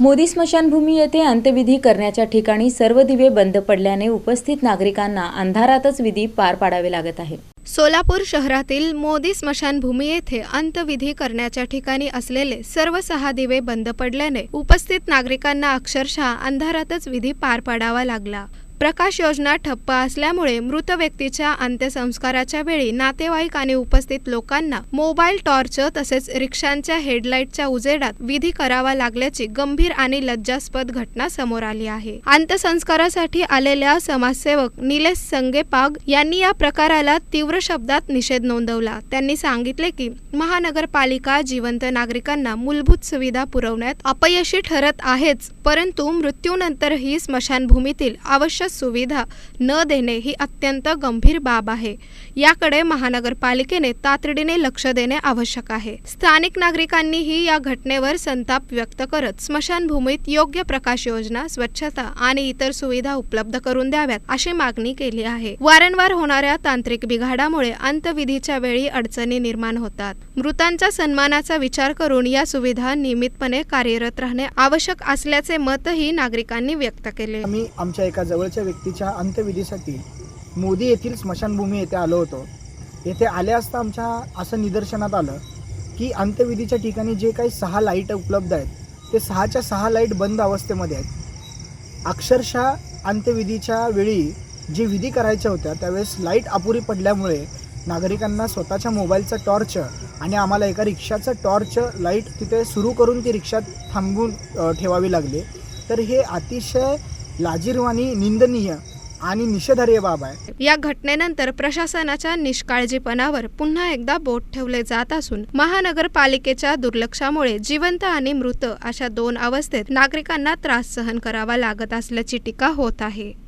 मोदी स्मशानभूमी येथे अंत्यविधी करण्याच्या ठिकाणी सर्व दिवे बंद पडल्याने उपस्थित नागरिकांना अंधारातच विधी पार पाडावे लागत आहे सोलापूर शहरातील मोदी स्मशानभूमी येथे अंत्यविधी करण्याच्या ठिकाणी असलेले सर्व सहा दिवे बंद पडल्याने उपस्थित नागरिकांना अक्षरशः अंधारातच विधी पार पाडावा लागला. प्रकाश योजना ठप्प असल्यामुळे मृत व्यक्तीच्या अंत्यसंस्काराच्या वेळी नातेवाईक आणि उपस्थित लोकांना मोबाईल टॉर्च तसेच रिक्षांच्या हेडलाईटच्या उजेडात विधी करावा लागल्याची गंभीर आणि लज्जास्पद घटना समोर आली आहे. अंत्यसंस्कारासाठी आलेल्या समाजसेवक निलेश संगेपाग यांनी या प्रकाराला तीव्र शब्दात निषेध नोंदवला. त्यांनी सांगितले की महानगरपालिका जिवंत नागरिकांना मूलभूत सुविधा पुरवण्यात अपयशी ठरत आहेच परंतु मृत्यूनंतरही स्मशानभूमीतील आवश्यक सुविधा न देणे ही अत्यंत गंभीर बाब आहे. याकडे महानगरपालिकेने तातडीने लक्ष देणे आवश्यक आहे. स्थानिक नागरिकांनीही या घटनेवर संताप व्यक्त करत स्मशानभूमीत योग्य प्रकाश योजना स्वच्छता आणि इतर सुविधा उपलब्ध करून द्याव्यात अशी मागणी केली आहे. वारंवार होणाऱ्या तांत्रिक बिघाडामुळे अंतविधीच्या वेळी अडचणी निर्माण होतात. मृतांच्या सन्मानाचा विचार करून या सुविधा नियमितपणे कार्यरत राहणे आवश्यक असल्याचे मतही नागरिकांनी व्यक्त केले. आम्ही आमच्या एका जवळच्या व्यक्तीच्या अंत्यविधीसाठी मोदी येथील स्मशानभूमी येथे आलो होतो. येथे आले असता आमच्या असं निदर्शनात आलं की अंत्यविधीच्या ठिकाणी जे काही सहा लाइट उपलब्ध आहेत ते सहाच्या सहा लाइट बंद अवस्थेमध्ये आहेत. अक्षरशः अंत्यविधीच्या वेळी जे विधी करायच्या होत्या त्यावेळेस लाइट अपुरी पडल्यामुळे नागरिकांना स्वतःच्या मोबाईलचा टॉर्च आणि आम्हाला एका रिक्षाचं टॉर्च लाइट तिथे सुरू करून ती रिक्षा थांबवून ठेवावी लागली. तर हे अतिशय लाजीरवाणी निंदनीय आणि निषेधार्य बाब आहे. या घटनेनंतर प्रशासनाच्या निष्काळजीपणावर पुन्हा एकदा बोट ठेवले जात असून महानगरपालिकेच्या दुर्लक्षामुळे जिवंत आणि मृत अशा दोन अवस्थेत नागरिकांना त्रास सहन करावा लागत असल्याची टीका होत आहे.